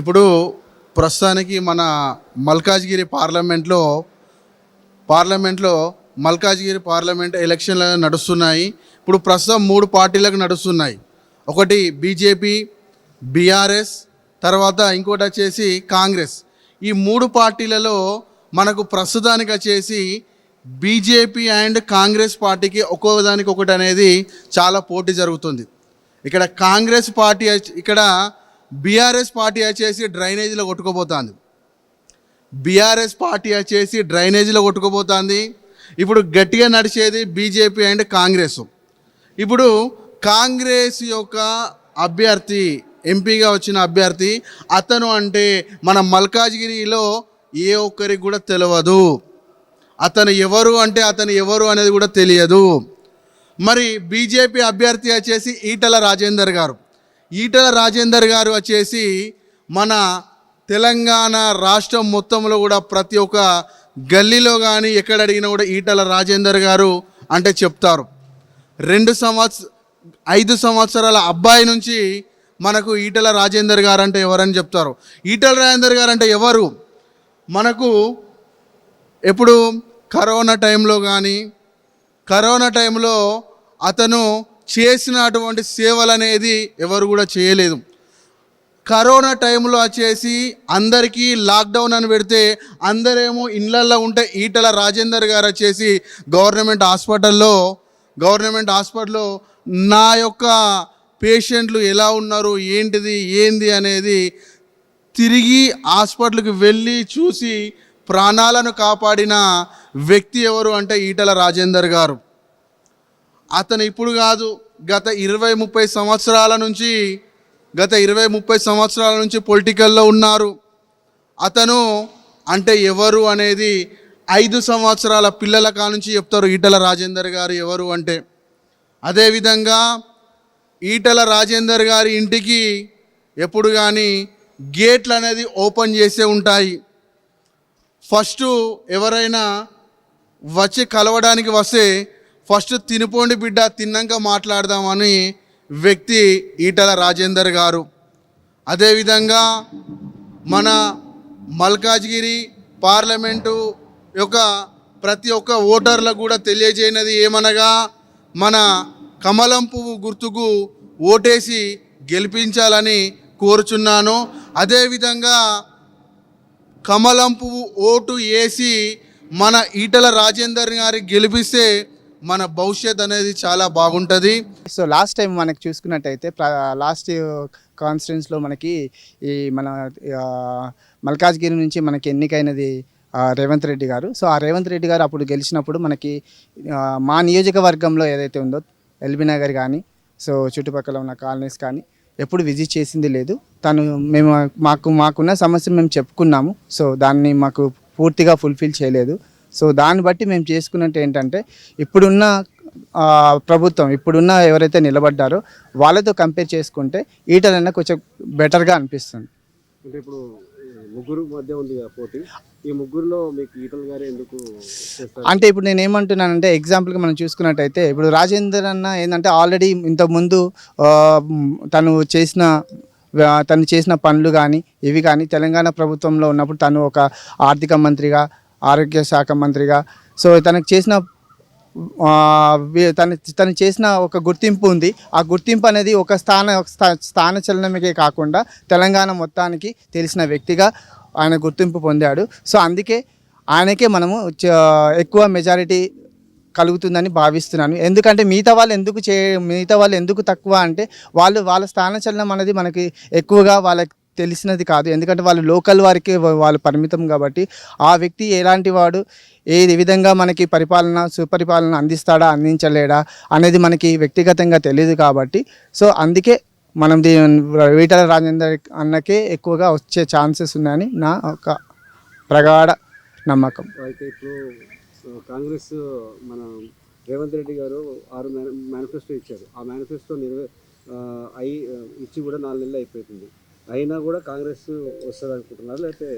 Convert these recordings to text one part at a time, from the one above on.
ఇప్పుడు ప్రస్తుతానికి మన మల్కాజ్గిరి పార్లమెంట్లో పార్లమెంట్లో మల్కాజ్గిరి పార్లమెంట్ ఎలక్షన్లు నడుస్తున్నాయి. ఇప్పుడు ప్రస్తుతం మూడు పార్టీలకు నడుస్తున్నాయి. ఒకటి బీజేపీ బీఆర్ఎస్ తర్వాత ఇంకోటి వచ్చేసి కాంగ్రెస్. ఈ మూడు పార్టీలలో మనకు ప్రస్తుతానికి వచ్చేసి బీజేపీ అండ్ కాంగ్రెస్ పార్టీకి ఒక్కోదానికి ఒకటి అనేది చాలా పోటీ జరుగుతుంది. ఇక్కడ కాంగ్రెస్ పార్టీ ఇక్కడ బీఆర్ఎస్ పార్టీ వచ్చేసి డ్రైనేజీలో కొట్టుకుపోతుంది. బీఆర్ఎస్ పార్టీ వచ్చేసి డ్రైనేజీలో కొట్టుకుపోతుంది. ఇప్పుడు గట్టిగా నడిచేది బీజేపీ అండ్ కాంగ్రెస్. ఇప్పుడు కాంగ్రెస్ యొక్క అభ్యర్థి ఎంపీగా వచ్చిన అభ్యర్థి అతను అంటే మన మల్కాజ్గిరిలో ఏ ఒక్కరికి కూడా తెలియదు అతను ఎవరు అంటే అతను ఎవరు అనేది కూడా తెలియదు. మరి బీజేపీ అభ్యర్థి వచ్చేసి ఈటల రాజేందర్ గారు. ఈటల రాజేందర్ గారు వచ్చేసి మన తెలంగాణ రాష్ట్రం మొత్తంలో కూడా ప్రతి ఒక్క గల్లీలో కానీ ఎక్కడ అడిగినా కూడా ఈటల రాజేందర్ గారు అంటే చెప్తారు. రెండు సంవత్స ఐదు సంవత్సరాల అబ్బాయి నుంచి మనకు ఈటల రాజేందర్ గారు అంటే ఎవరని చెప్తారు. ఈటల రాజేందర్ గారు అంటే ఎవరు? మనకు ఎప్పుడు కరోనా టైంలో కానీ కరోనా టైంలో అతను చేసినటువంటి సేవలు అనేది ఎవరు కూడా చేయలేదు. కరోనా టైంలో వచ్చేసి అందరికీ లాక్డౌన్ అని పెడితే అందరేమో ఇళ్ళల్లో ఉంటే ఈటల రాజేందర్ గారు వచ్చేసి గవర్నమెంట్ హాస్పిటల్లో గవర్నమెంట్ హాస్పిటల్లో నా యొక్క పేషెంట్లు ఎలా ఉన్నారు ఏంటిది ఏంది అనేది తిరిగి హాస్పిటల్కి వెళ్ళి చూసి ప్రాణాలను కాపాడిన వ్యక్తి ఎవరు అంటే ఈటల రాజేందర్ గారు. అతను ఇప్పుడు కాదు గత ఇరవై ముప్పై సంవత్సరాల నుంచి గత ఇరవై ముప్పై సంవత్సరాల నుంచి పొలిటికల్లో ఉన్నారు. అతను అంటే ఎవరు అనేది ఐదు సంవత్సరాల పిల్లల కానుంచి చెప్తారు ఈటల రాజేందర్ గారు ఎవరు అంటే. అదేవిధంగా ఈటల రాజేందర్ గారి ఇంటికి ఎప్పుడు కానీ గేట్లు అనేది ఓపెన్ చేసే ఉంటాయి. ఫస్ట్ ఎవరైనా వచ్చి కలవడానికి వస్తే ఫస్ట్ తినిపోండి బిడ్డ తిన్నాక మాట్లాడదామని వ్యక్తి ఈటల రాజేందర్ గారు. అదేవిధంగా మన మల్కాజ్గిరి పార్లమెంటు యొక్క ప్రతి ఒక్క ఓటర్లకు కూడా తెలియజేయనది ఏమనగా మన కమలం పువ్వు గుర్తుకు ఓటేసి గెలిపించాలని కోరుచున్నాను. అదేవిధంగా కమలం పువ్వు ఓటు వేసి మన ఈటల రాజేందర్ గారికి గెలిపిస్తే మన భవిష్యత్ అనేది చాలా బాగుంటుంది. సో లాస్ట్ టైం మనకి చూసుకున్నట్టయితే లాస్ట్ కాన్స్టిట్యూన్స్లో మనకి ఈ మన మల్కాజ్గిరి నుంచి మనకి ఎన్నికైనది రేవంత్ రెడ్డి గారు. సో ఆ రేవంత్ రెడ్డి గారు అప్పుడు గెలిచినప్పుడు మనకి మా నియోజకవర్గంలో ఏదైతే ఉందో ఎల్బీ నగర్ కానీ సో చుట్టుపక్కల ఉన్న కాలనీస్ కానీ ఎప్పుడు విజిట్ చేసింది లేదు. తను మేము మాకు మాకున్న సమస్య మేము చెప్పుకున్నాము. సో దాన్ని మాకు పూర్తిగా ఫుల్ఫిల్ చేయలేదు. సో దాన్ని బట్టి మేము చేసుకున్నట్టు ఏంటంటే ఇప్పుడున్న ప్రభుత్వం ఇప్పుడున్న ఎవరైతే నిలబడ్డారో వాళ్ళతో కంపేర్ చేసుకుంటే ఈటలన్నా కొంచెం బెటర్గా అనిపిస్తుంది. అంటే ఇప్పుడు ముగ్గురు మధ్య ఉంది పోటీ. ఈ ముగ్గురులో మీకు ఈటల్ గారే ఎందుకు అంటే ఇప్పుడు నేను ఏమంటున్నానంటే ఎగ్జాంపుల్గా మనం చూసుకున్నట్టయితే ఇప్పుడు రాజేందర్ అన్న ఏంటంటే ఆల్రెడీ ఇంతకుముందు తను చేసిన తను చేసిన పనులు కానీ ఇవి కానీ తెలంగాణ ప్రభుత్వంలో ఉన్నప్పుడు తను ఒక ఆర్థిక మంత్రిగా ఆరోగ్య శాఖ మంత్రిగా. సో తనకు చేసిన తన తను తను చేసిన ఒక గుర్తింపు ఉంది. ఆ గుర్తింపు అనేది ఒక స్థాన స్థా- స్థాన చలనమే కాకుండా తెలంగాణ మొత్తానికి తెలిసిన వ్యక్తిగా ఆయన గుర్తింపు పొందాడు. సో అందుకే ఆయనకే మనము చ- ఎక్కువ మెజారిటీ కలుగుతుందని భావిస్తున్నాను. ఎందుకంటే మిగతా వాళ్ళు ఎందుకు చే మిగతా వాళ్ళు ఎందుకు తక్కువ అంటే వాళ్ళు వాళ్ళ స్థాన చలనం అనేది మనకి ఎక్కువగా వాళ్ళకి తెలిసినది కాదు. ఎందుకంటే వాళ్ళు లోకల్ వారికి వాళ్ళు పరిమితం కాబట్టి ఆ వ్యక్తి ఎలాంటి వాడు ఏ విధంగా మనకి పరిపాలన సుపరిపాలన అందిస్తాడా అందించలేడా అనేది మనకి వ్యక్తిగతంగా తెలియదు కాబట్టి. సో అందుకే మనం దీని వీటల రాజేందర్ అన్నకే ఎక్కువగా వచ్చే ఛాన్సెస్ ఉన్నాయని నా ఒక ప్రగాఢ నమ్మకం. అయితే ఇప్పుడు కాంగ్రెస్ మన రేవంత్ రెడ్డి గారు ఆరు మేనిఫెస్టో ఇచ్చారు. ఆ మేనిఫెస్టో నిర్వే అయి ఇచ్చి కూడా నాలుగు నెలలు అయిపోతుంది. అయినా కూడా కాంగ్రెస్ వస్తుంది అనుకుంటున్నారు లేకపోతే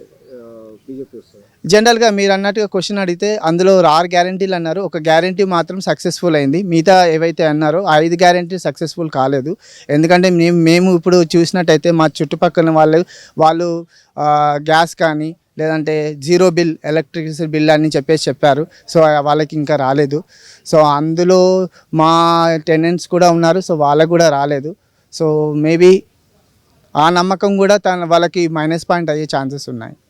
బీజేపీ వస్తుంది? జనరల్గా మీరు అన్నట్టుగా క్వశ్చన్ అడిగితే అందులో ఆరు గ్యారంటీలు అన్నారు. ఒక గ్యారంటీ మాత్రం సక్సెస్ఫుల్ అయింది. మిగతా ఏవైతే అన్నారో ఐదు గ్యారంటీ సక్సెస్ఫుల్ కాలేదు. ఎందుకంటే మేము మేము ఇప్పుడు చూసినట్టయితే మా చుట్టుపక్కల వాళ్ళు వాళ్ళు గ్యాస్ కానీ లేదంటే జీరో బిల్ ఎలక్ట్రిసిటీ బిల్ అని చెప్పేసి చెప్పారు. సో వాళ్ళకి ఇంకా రాలేదు. సో అందులో మా టెనెంట్స్ కూడా ఉన్నారు. సో వాళ్ళకు కూడా రాలేదు. సో మేబీ ఆ నమ్మకం కూడా తన వాళ్ళకి మైనస్ పాయింట్ అయ్యే ఛాన్సెస్ ఉన్నాయి.